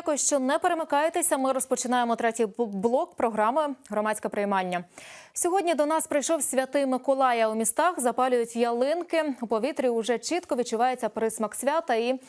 Дякую, що не перемикаєтеся. Ми розпочинаємо третій бл- блок програми Громадське приймання. Сьогодні до нас прийшов святий Миколай. а У містах запалюють ялинки. У повітрі уже чітко відчувається присмак свята і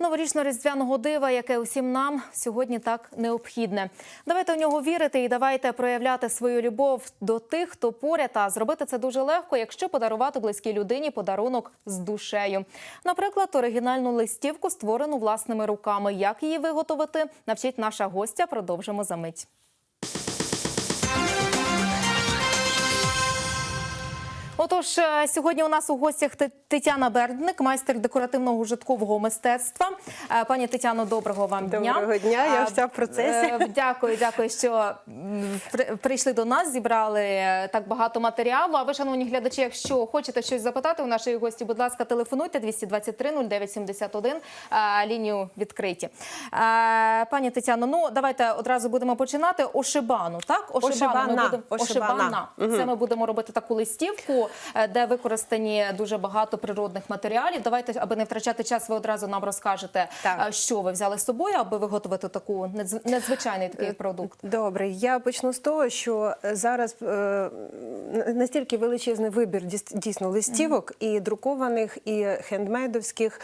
новорічно-різдвяного дива, яке усім нам сьогодні так необхідне. Давайте у нього вірити і давайте проявляти свою любов до тих, хто поряд. А зробити це дуже легко, якщо подарувати близькій людині подарунок з душею. Наприклад, оригінальну листівку, створену власними руками. Як її виготовити, навчить наша гостя. Продовжимо за мить. Отож, е, сьогодні у нас у гостях Тетяна Бердник, майстер декоративного житкового мистецтва. Е, Пані Тетяно, доброго вам дня. Доброго дня, я Е, вся в процесі. Дякую, дякую, що прийшли до нас, зібрали так багато матеріалу. А ви, шановні глядачі, якщо хочете щось запитати у нашої гості, будь ласка, телефонуйте 223 0971, е, лінію відкриті. Пані Тетяно, ну давайте одразу будемо починати. Ошибану, так? Ошибана, Ми будемо... ошибана. Це ми будемо робити таку листівку, е, де використані дуже багато природних матеріалів. Давайте, аби не втрачати час, ви одразу нам розкажете, Так. е, що ви взяли з собою, аби виготовити таку надзвичайний такий продукт. Добре, я почну з того, що зараз е, настільки величезний вибір дійсно листівок і друкованих, і хендмейдовських.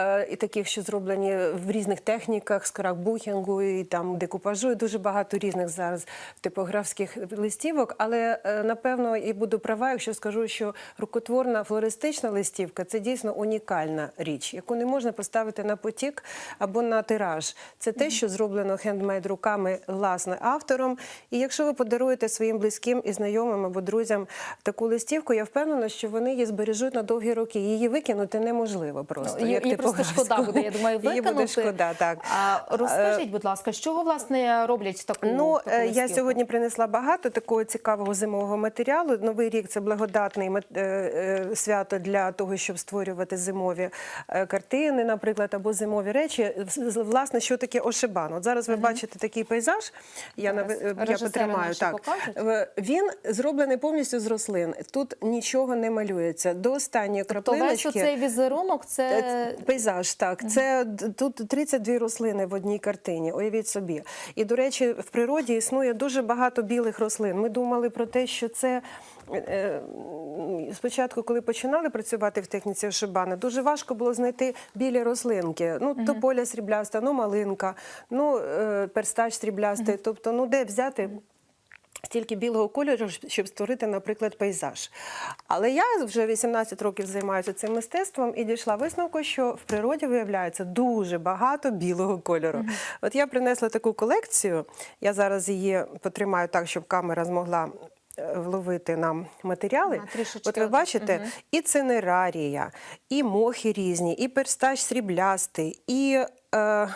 Е, І таких, що зроблені в різних техніках, скраббукінгу і там декупажу, і дуже багато різних зараз типографських листівок. Але е, напевно і буду права, якщо скажу, що рукотворна флористична листівка це дійсно унікальна річ, яку не можна поставити на потік або на тираж. Це те, що зроблено хендмейд руками власне автором. І якщо ви подаруєте своїм близьким і знайомим або друзям таку листівку, я впевнена, що вони її збережуть на довгі роки. Її викинути неможливо просто. Ну, як її просто типографську. шкода буде, я думаю, Її буде шкода, так. А розкажіть, будь ласка, з чого власне роблять таку? Ну, таку е, я сьогодні принесла багато такого цікавого зимового матеріалу. Новий рік це благодатний е, е, свято для того, щоб створювати зимові е, картини, наприклад, або зимові речі. Власне, що таке ошибан? От зараз ви бачите такий пейзаж. Я, е, я потримаю так. покажуть. Е, Він зроблений повністю з рослин. Тут нічого не малюється. До останньої То весь оцей візерунок це Е, Пейзаж, так. Це тут 32 рослини в одній картині. Уявіть собі. І, до речі, в природі існує дуже багато білих рослин. Ми думали про те, що це. е, Спочатку, коли починали працювати в техніці ошибана, дуже важко було знайти білі рослинки. Ну, тополя срібляста, ну малинка, ну е, перстач сріблястий. Тобто, ну де взяти стільки білого кольору, щоб створити, наприклад, пейзаж. Але я вже 18 років займаюся цим мистецтвом і дійшла висновку, що в природі виявляється дуже багато білого кольору. От я принесла таку колекцію. Я зараз її потримаю так, щоб камера змогла. е, Вловити нам матеріали. Трішечки От ви бачите, і цинерарія, і мохи різні, і перстач сріблястий, і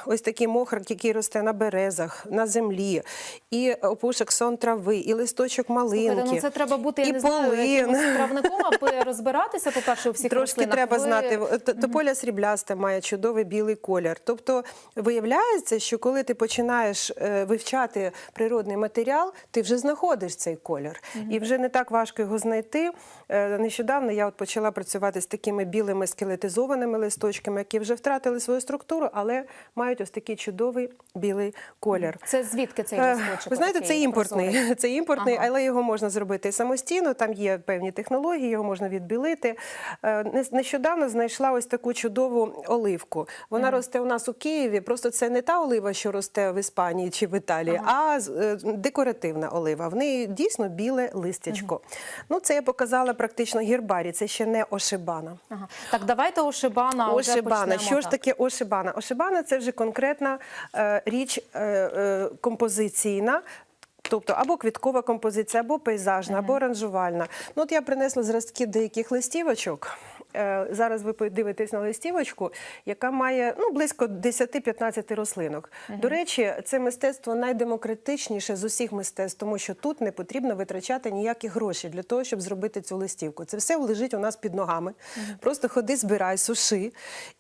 ось такий мохрик, який росте на березах, на землі, і опушок сон трави, і листочок малинки. Слухайте, ну це треба бути я і не знаю, якимось травником, аби розбиратися по перше у всіх Трошки рослинах. треба Ви- знати. Тополя срібляста має чудовий білий колір. Тобто виявляється, що коли ти починаєш е, вивчати природний матеріал, ти вже знаходиш цей колір. І вже не так важко його знайти. Е, Нещодавно я от почала працювати з такими білими скелетизованими листочками, які вже втратили свою структуру, але мають ось такий чудовий білий колір. Це звідки цей Е, листочок? Ви знаєте, це імпортний. прозорий? Це імпортний, Ага. але його можна зробити самостійно. Там є певні технології, його можна відбілити. Е, Нещодавно знайшла ось таку чудову оливку. Вона росте у нас у Києві. Просто це не та олива, що росте в Іспанії чи в Італії, а е, декоративна олива. В неї дійсно біле листячко. Ну, це я показала практично гербарі. Це ще не ошибана. Ага. Так, давайте ошибана. Ошибана. Що ж таке ошибана? Ошибана це вже конкретна е, річ е, е, композиційна. Тобто або квіткова композиція, або пейзажна, або оранжувальна. Ну, от я принесла зразки деяких листівочок. Е, Зараз ви подивитесь на листівочку, яка має ну, близько 10-15 рослинок. До речі, це мистецтво найдемократичніше з усіх мистецтв, тому що тут не потрібно витрачати ніякі гроші для того, щоб зробити цю листівку. Це все лежить у нас під ногами. Просто ходи, збирай, суши,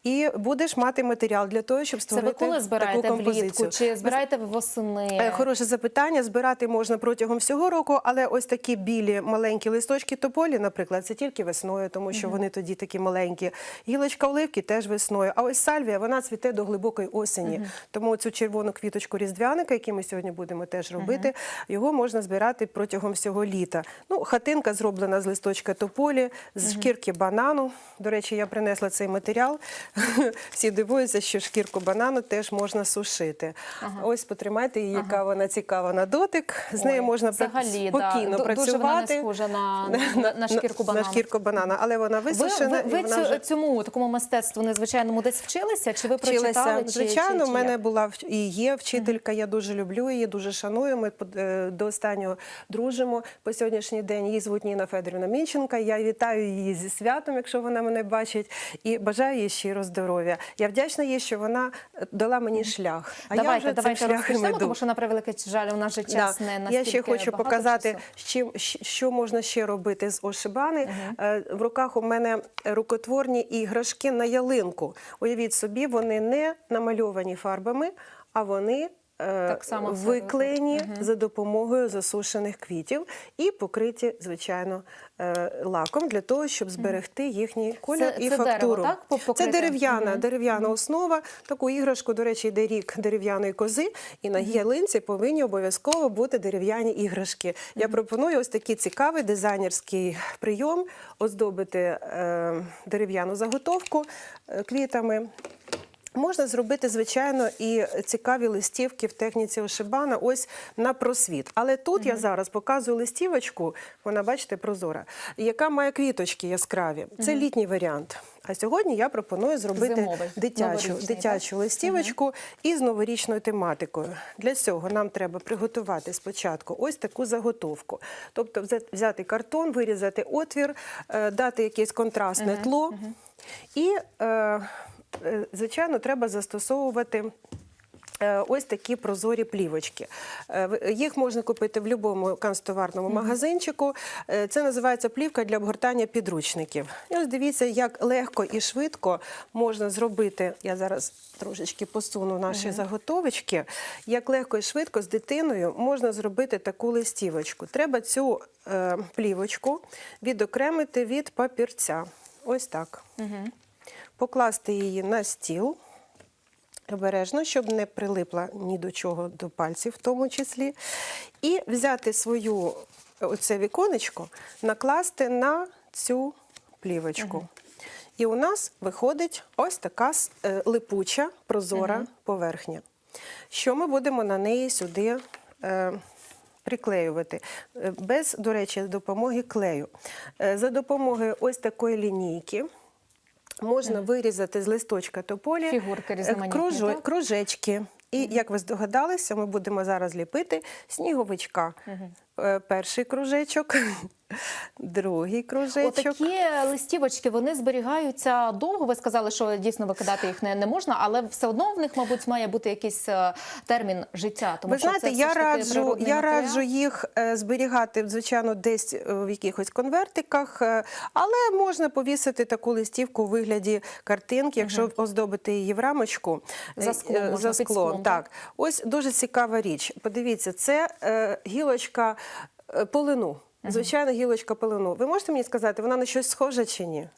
і будеш мати матеріал для того, щоб Це ви коли таку збираєте влітку? Чи збираєте восени? Е, Хороше запитання. Збирати можна протягом всього року, але ось такі білі маленькі листочки тополі, наприклад, це тільки весною, тому що вони тоді такі маленькі. Гілочка оливки теж весною. А ось сальвія вона цвіте до глибокої осені. Тому цю червону квіточку різдвяника, який ми сьогодні будемо теж робити, його можна збирати протягом всього літа. Ну, хатинка зроблена з листочка тополі, з шкірки банану. До речі, я принесла цей матеріал. Всі дивуються, що шкірку банану теж можна сушити. Ось потримайте її, яка вона цікава на дотик. З нею можна взагалі, спокійно Ду- працювати. Дуже вона не схожа на, на, на шкірку банану. На шкірку банана, але вона висушена. ви, ви і вона цю, вже... цьому такому мистецтву незвичайному десь вчилися? Чи ви прочитали? Вчилася. Чи, Звичайно, чи, в мене як? була і є вчителька. Я дуже люблю її, дуже шаную. Ми е, до останнього дружимо. По сьогоднішній день її звуть Ніна Федорівна Мінченка. Я вітаю її зі святом, якщо вона мене бачить, і бажаю їй щиро здоров'я. Я вдячна їй, що вона е, дала мені шлях. А я давайте, вже давайте цим шляхом іду. тому що на превеликий жаль, у нас же час Да. не Я ще хочу показати, чим, що можна ще робити з ошибани. Е, В руках у мене рукотворні іграшки на ялинку. Уявіть собі, вони не намальовані фарбами, а вони. Е, Так само виклеєні за допомогою засушених квітів і покриті, звичайно, е, лаком для того, щоб зберегти їхній колір Це- і це дерево, фактуру. так, по- це дерев'яна, дерев'яна основа. Таку іграшку, до речі, йде рік дерев'яної кози, і на ялинці повинні обов'язково бути дерев'яні іграшки. Я пропоную ось такий цікавий дизайнерський прийом оздобити е, дерев'яну заготовку е, квітами. Можна зробити, звичайно, і цікаві листівки в техніці Ошибана ось на просвіт. Але тут я зараз показую листівочку, вона, бачите, прозора, яка має квіточки яскраві. Це літній варіант. А сьогодні я пропоную зробити Зимовий, дитячу, дитячу листівочку із новорічною тематикою. Для цього нам треба приготувати спочатку ось таку заготовку. Тобто взяти картон, вирізати отвір, е, дати якесь контрастне тло. І, е, е, звичайно, треба застосовувати. е, Ось такі прозорі плівочки. Е, Їх можна купити в будь-якому канцтоварному магазинчику. Е, Це називається плівка для обгортання підручників. І ось дивіться, як легко і швидко можна зробити. Я зараз трошечки посуну наші заготовочки. Як легко і швидко з дитиною можна зробити таку листівочку. Треба цю е, плівочку відокремити від папірця. Ось так. Покласти її на стіл. Обережно, щоб не прилипла ні до чого до пальців, в тому числі. І взяти свою оце віконечко, накласти на цю плівочку. І у нас виходить ось така е, липуча, прозора поверхня. Що ми будемо на неї сюди е, приклеювати? Е, Без, до речі, допомоги клею. Е, За допомогою ось такої лінійки. Можна вирізати з листочка тополі Фігурки е, різноманітні, кружо- так? кружечки. І як ви здогадалися, ми будемо зараз ліпити сніговичка. Е, Перший кружечок, другий кружечок. Отакі листівочки вони зберігаються довго. Ви сказали, що дійсно викидати їх не, не можна, але все одно в них, мабуть, має бути якийсь е, термін життя. Тому Ви що знаєте, це я раджу, я раджу їх е, зберігати, звичайно, десь е, в якихось конвертиках, але можна повісити таку листівку у вигляді картинки, якщо оздобити її в рамочку За склом е, можна, за під склом. Так, ось дуже цікава річ. Подивіться, це гілочка полину. Звичайна гілочка полину. Ви можете мені сказати, вона на щось схожа чи ні?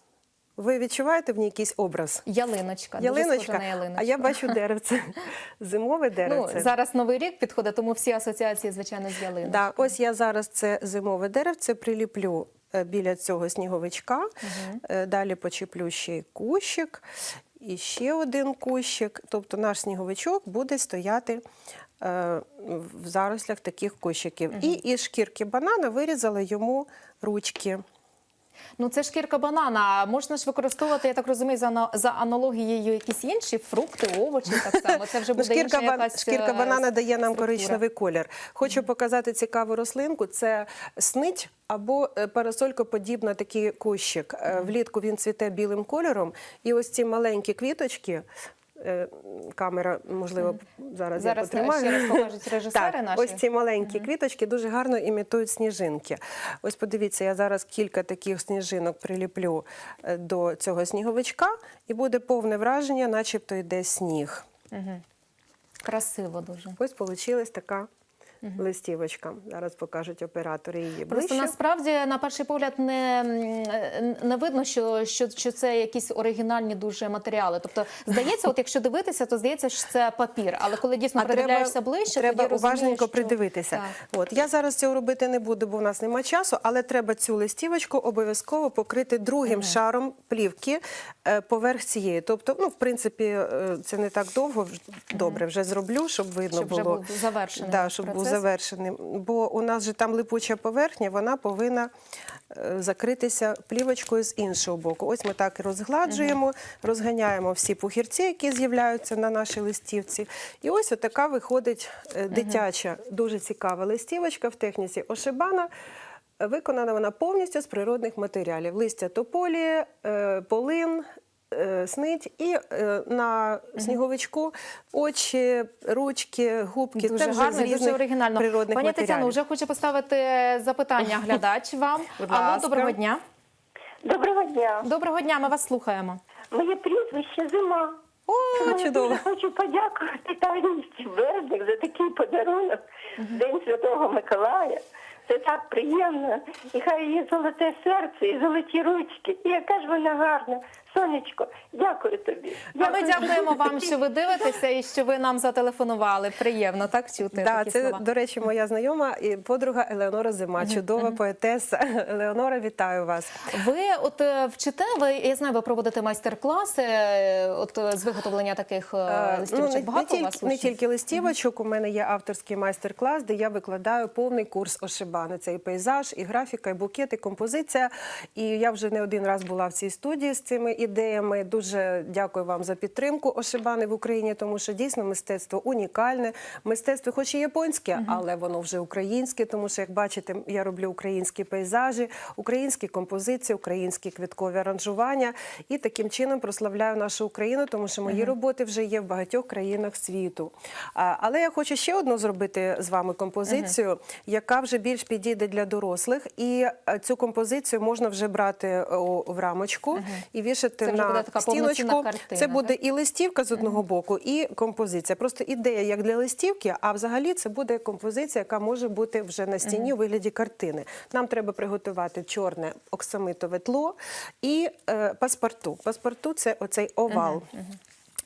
Ви відчуваєте в ній якийсь образ? Ялиночка, дуже схожа Ялиночка, на ялиночку. а я бачу деревце, зимове Ну, зараз новий рік підходить, тому всі асоціації, звичайно, з ялиночкою. Да, ось я зараз це зимове деревце приліплю е, біля цього сніговичка. Е, Далі почеплю ще й кущик, і ще один кущик. Тобто наш сніговичок буде стояти в зарослях таких кущиків. І із шкірки банана вирізала йому ручки. Ну, це шкірка банана. Можна ж використовувати, я так розумію, за, за аналогією якісь інші фрукти, овочі. Так само. Це вже Ну, буде шкірка, інша якась шкірка е, банана дає нам структура. коричневий колір. Хочу показати цікаву рослинку. Це снить або е, парасолькоподібна такий кущик. Е, Влітку він цвіте білим кольором. І ось ці маленькі квіточки. Е, Камера, можливо, зараз, Зараз я потримаю. ще раз покажуть режисери так, наші. Ось ці маленькі квіточки дуже гарно імітують сніжинки. Ось подивіться, я зараз кілька таких сніжинок приліплю е, до цього сніговичка, і буде повне враження, начебто йде сніг. Красиво дуже. Ось вийшла така листівочка. Зараз покажуть оператори її Просто ближче. насправді на перший погляд не, не видно, що, що, що це якісь оригінальні дуже матеріали. Тобто, здається, от якщо дивитися, то здається, що це папір. Але коли дійсно придивляєшся ближче, треба тоді уважненько що... придивитися. Так. От я зараз цього робити не буду, бо в нас немає часу, але треба цю листівочку обов'язково покрити другим шаром плівки е, поверх цієї. Тобто, ну в принципі, е, це не так довго. Добре, вже зроблю, щоб видно Щоб вже було. був завершений Да, щоб був процес. Завершеним. Бо у нас же там липуча поверхня, вона повинна е, закритися плівочкою з іншого боку. Ось ми так і розгладжуємо, розганяємо всі пухірці, які з'являються на нашій листівці. І ось отака виходить е, дитяча, дуже цікава листівочка в техніці Ошибана. Виконана вона повністю з природних матеріалів: листя тополі, е, полин. Е, Снить і е, на сніговичку очі, ручки, губки Дуже теж гарно з дуже оригінально. природних Пані матеріалів. Тетяно, вже хочу поставити запитання глядач вам. Будь Алло, ласка. доброго дня. Доброго дня. Доброго дня, ми вас слухаємо. Моє прізвище Зима. О, Тому чудово. Я хочу подякувати Таністі Бердик за такий подарунок День Святого Миколая. Це так приємно. І хай її золоте серце і золоті ручки. І яка ж вона гарна. Сонечко, дякую тобі. А ми дякуємо вам, що ви дивитеся і що ви нам зателефонували. Приємно так чути Да, такі це, слова. до речі, моя знайома і подруга Елеонора Зима, чудова поетеса. Елеонора, вітаю вас. Ви от е, вчите, ви я знаю, ви проводите майстер-класи е, от е, з виготовлення таких Е, листівочок. ну, не, Багато не, у вас тільки, не тільки листівочок, у мене є авторський майстер-клас, де я викладаю повний курс ошибани. Це і пейзаж, і графіка, і букет, і композиція. І я вже не один раз була в цій студії з цими ідеями. Дуже дякую вам за підтримку ошибани в Україні, тому що дійсно мистецтво унікальне. Мистецтво, хоч і японське, але воно вже українське, тому що, як бачите, я роблю українські пейзажі, українські композиції, українські квіткові аранжування. І таким чином прославляю нашу Україну, тому що мої роботи вже є в багатьох країнах світу. Але я хочу ще одну зробити з вами композицію, яка вже більш підійде для дорослих. І е, цю композицію можна вже брати в рамочку і вішати Це на стіночку. картина, Це буде так? і листівка з одного боку, і композиція. Просто ідея як для листівки, а взагалі це буде композиція, яка може бути вже на стіні у вигляді картини. Нам треба приготувати чорне оксамитове тло і е, паспорту. Паспорту це оцей овал.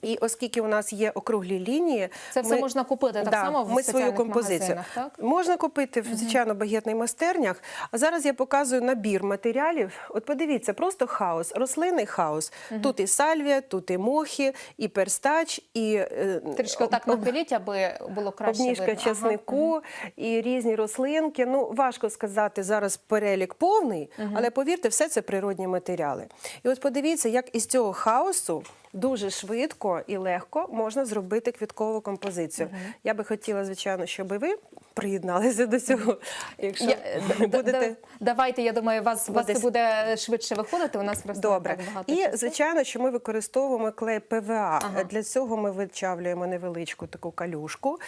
І оскільки у нас є округлі лінії, Це все можна купити так само в ми свою композицію так? можна купити в звичайно багетних майстернях. А зараз я показую набір матеріалів. От подивіться, просто хаос, рослинний хаос. Тут і сальвія, тут і мохи, і перстач, і е, Трішки так нахиліть, аби було краще обніжка видно. часнику і різні рослинки. Ну важко сказати зараз перелік повний, але повірте, все це природні матеріали. І от подивіться, як із цього хаосу. Дуже швидко і легко можна зробити квіткову композицію. Я би хотіла, звичайно, щоб ви приєдналися до цього. Якщо Я, д- будете давайте, я думаю, вас, вас це буде швидше виходити. У нас просто Добре. так багато І часу. звичайно, що ми використовуємо клей ПВА. Ага. Для цього ми вичавлюємо невеличку таку калюшку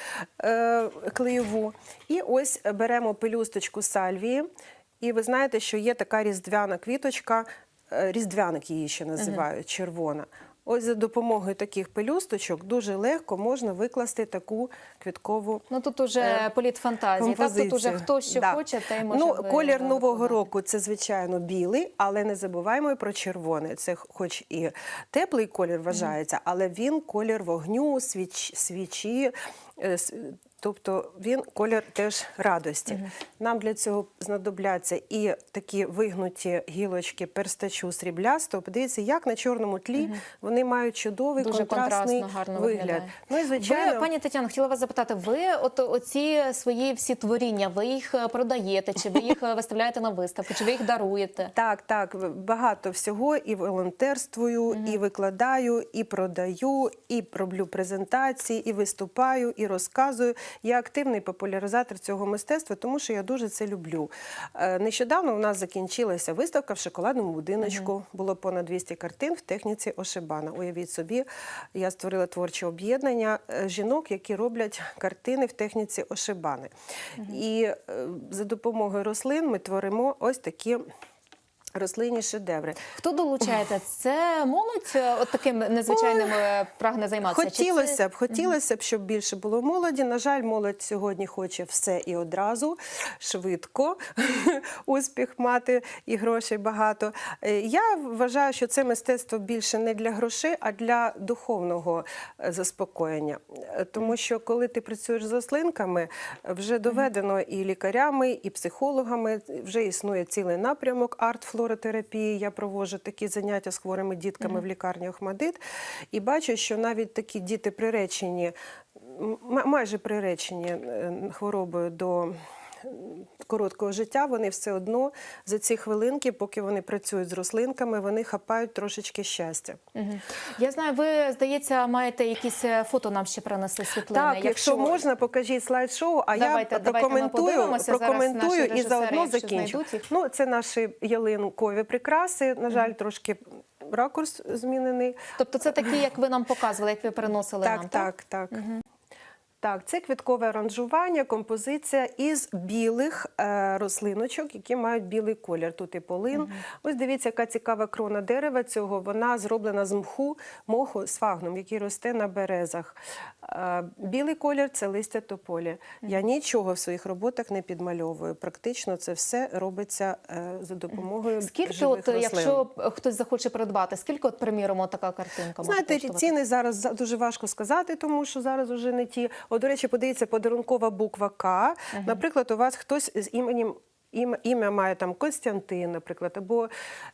е, клеєву. І ось беремо пелюсточку сальвії. І ви знаєте, що є така різдвяна квіточка, е, різдвяник її ще називають, червона. Ось за допомогою таких пелюсточок дуже легко можна викласти таку квіткову Ну тут уже політ фантазії. Так, тут уже хто що Да. хоче, та й може Ну, ви- колір ви нового року це звичайно білий, але не забуваємо і про червоний. Це хоч і теплий колір вважається, але він колір вогню, свіч, свічі. е, с- Тобто він колір теж радості. Нам для цього знадобляться і такі вигнуті гілочки перстачу сріблястого. Подивіться, як на чорному тлі вони мають чудовий Дуже контрастний контрастно, гарно вигляд. Ну і звичайно, Ви, пані Тетяно, хотіла вас запитати, ви от оці свої всі творіння, ви їх е, продаєте, чи ви їх е, виставляєте на виставку, чи ви їх даруєте? Так, так, багато всього і волонтерствую, і викладаю, і продаю, і роблю презентації, і виступаю, і розказую. Я активний популяризатор цього мистецтва, тому що я дуже це люблю. Е, Нещодавно у нас закінчилася виставка в шоколадному будиночку. Було понад 200 картин в техніці Ошибана. Уявіть собі, я створила творче об'єднання е, жінок, які роблять картини в техніці Ошибани. І е, за допомогою рослин ми творимо ось такі рослинні шедеври. Хто долучається? Це молодь е, от таким незвичайним е, прагне займатися? Хотілося б, хотілося б, щоб більше було молоді. На жаль, молодь сьогодні хоче все і одразу, швидко, успіх мати і грошей багато. Е, Я вважаю, що це мистецтво більше не для грошей, а для духовного заспокоєння. Тому що коли ти працюєш з рослинками, вже доведено і лікарями, і психологами. Вже існує цілий напрямок арт-флоротерапії. Я проводжу такі заняття з хворими дітками в лікарні Охмадит. І бачу, що навіть такі діти приречені, майже приречені е, хворобою до короткого життя, вони все одно за ці хвилинки, поки вони працюють з рослинками, вони хапають трошечки щастя. Мгм. Я знаю, ви, здається, маєте якісь е, фото нам ще принесли світлини. Так, якщо можна, покажіть слайд-шоу, а Давайте, я прокоментую. Зараз прокоментую і заодно закінчу. Ну, це наші ялинкові прикраси. На жаль, трошки ракурс змінений. Тобто це такі, як ви нам показували, як ви переносили Так, нам, так, так. Так, це квіткове аранжування, композиція із білих е, рослиночок, які мають білий колір. Тут і полин. Ось дивіться, яка цікава крона дерева цього. Вона зроблена з мху, моху з фагном, який росте на березах. Е, білий колір це листя тополі. Я нічого в своїх роботах не підмальовую. Практично це все робиться е, за допомогою Скільки, живих от, рослин. якщо хтось захоче придбати, скільки, от, приміром, така картинка Знаєте, ціни зараз за- дуже важко сказати, тому що зараз вже не ті. О, до речі, подивіться, подарункова буква К. Наприклад, у вас хтось з іменем. Ім- Ім'я має там Костянтин, наприклад, або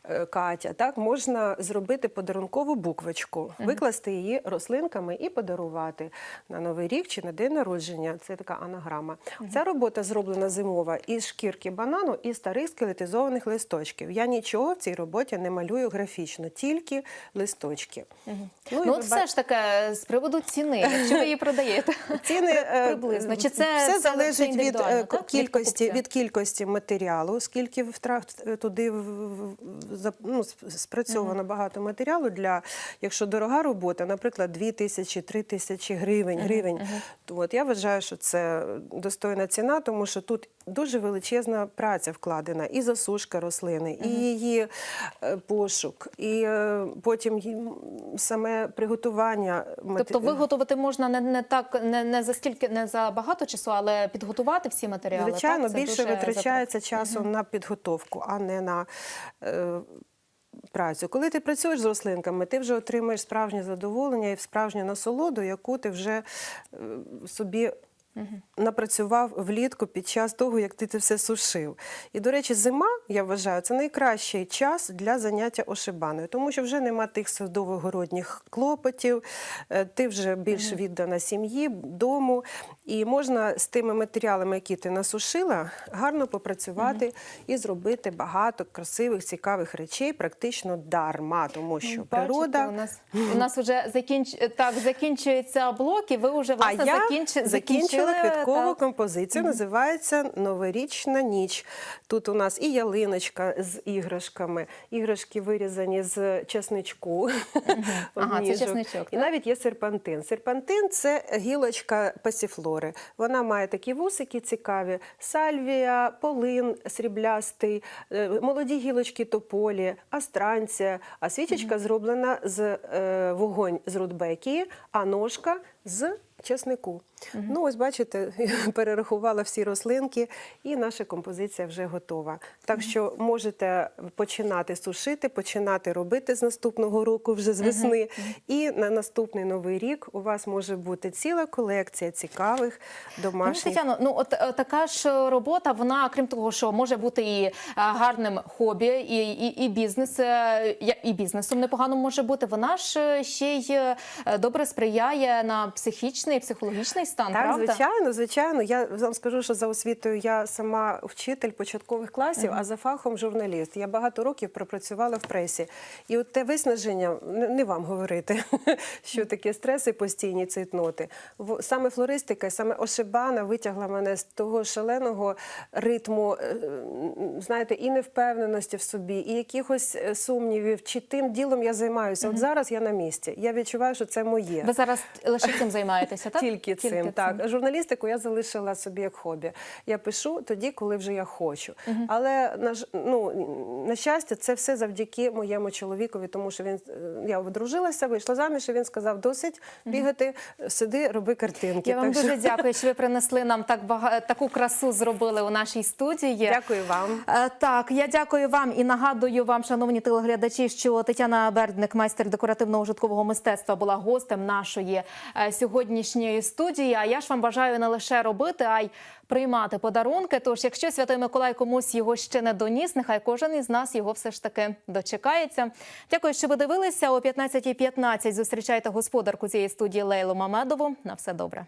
е, Катя. Так можна зробити подарункову буквочку, викласти її рослинками і подарувати на новий рік чи на день народження. Це така анаграма. Ця робота зроблена зимова із шкірки банану і старих скелетизованих листочків. Я нічого в цій роботі не малюю графічно, тільки листочки. Ну, Ну, от все ж таки, з приводу ціни, якщо ви її продаєте. Ціни е, приблизно. Чи це все залежить від індивідуально, е. Від кількості покупця? Матеріалу, оскільки е, туди ну, спрацьовано багато матеріалу для, якщо дорога робота, наприклад, 2 тисячі, 3 тисячі гривень, гривень. То от я вважаю, що це достойна ціна, тому що тут дуже величезна праця вкладена і засушка рослини, і її е, пошук, і е, потім саме приготування Тобто виготовити можна не, не так, не, не за стільки, не за багато часу, але підготувати всі матеріали. Звичайно, так? Це більше дуже витрачається часу на підготовку, а не на е, працю. Коли ти працюєш з рослинками, ти вже отримуєш справжнє задоволення і справжню насолоду, яку ти вже собі. Напрацював влітку під час того, як ти це все сушив. І, до речі, зима, я вважаю, це найкращий час для заняття ошибаною, тому що вже нема тих садово-городніх клопотів, е, ти вже більш віддана сім'ї, дому, і можна з тими матеріалами, які ти насушила, гарно попрацювати і зробити багато красивих, цікавих речей, практично дарма, тому що Ну, Бачите, природа. у нас у нас вже закінч... так закінчується блок, і ви вже А власне я закінч... закінчила закінчили, квіткову так. композицію, називається Новорічна ніч. Тут у нас і ялиночка з іграшками, іграшки вирізані з чесничку. Ага, це чесничок, І навіть є серпантин. Серпантин це гілочка пасіфлори. Вона має такі вусики цікаві: сальвія, полин сріблястий, е, молоді гілочки тополі, астранція. А свічечка зроблена з е, вогонь з рудбекії, а ножка з чеснику. Ну, ось бачите, перерахувала всі рослинки, і наша композиція вже готова. Так що можете починати сушити, починати робити з наступного року, вже з весни. І на наступний новий рік у вас може бути ціла колекція цікавих Пані домашніх. Тетяно, ну от е, така ж робота, вона крім того, що може бути і е, гарним хобі, і, і, і бізнес, е, і бізнесом непогано може бути. Вона ж ще й добре сприяє на психічний і психологічний стан. Так, правда? звичайно, звичайно. Я вам скажу, що за освітою я сама вчитель початкових класів, а за фахом журналіст. Я багато років пропрацювала в пресі. І от те виснаження, не, не вам говорити, що таке стреси постійні цитноти. Саме флористика, саме ошибана витягла мене з того шаленого ритму, е, знаєте, і невпевненості в собі, і якихось е, сумнівів, чи тим ділом я займаюся. От зараз я на місці. Я відчуваю, що це моє. Ви зараз лише цим займаєтесь. займаєтеся, так? Тільки, Тільки цим. цим. Так, журналістику я залишила собі як хобі. Я пишу тоді, коли вже я хочу. Але на ну, на щастя, це все завдяки моєму чоловікові, тому що він е, я одружилася, вийшла заміж, і він сказав: досить бігати, сиди, роби картинки. Я вам Так дуже дякую, що ви принесли нам так бага... таку красу зробили у нашій студії. Дякую вам. Е, Так, я дякую вам і нагадую вам, шановні телеглядачі, що Тетяна Бердник, майстер декоративного житкового мистецтва, була гостем нашої е, сьогоднішньої студії. А я ж вам бажаю не лише робити, а й приймати подарунки. Тож, якщо Святий Миколай комусь його ще не доніс, нехай кожен із нас його все ж таки дочекається. Дякую, що ви дивилися. О 15.15 зустрічайте господарку цієї студії Лейлу Мамедову. На все добре.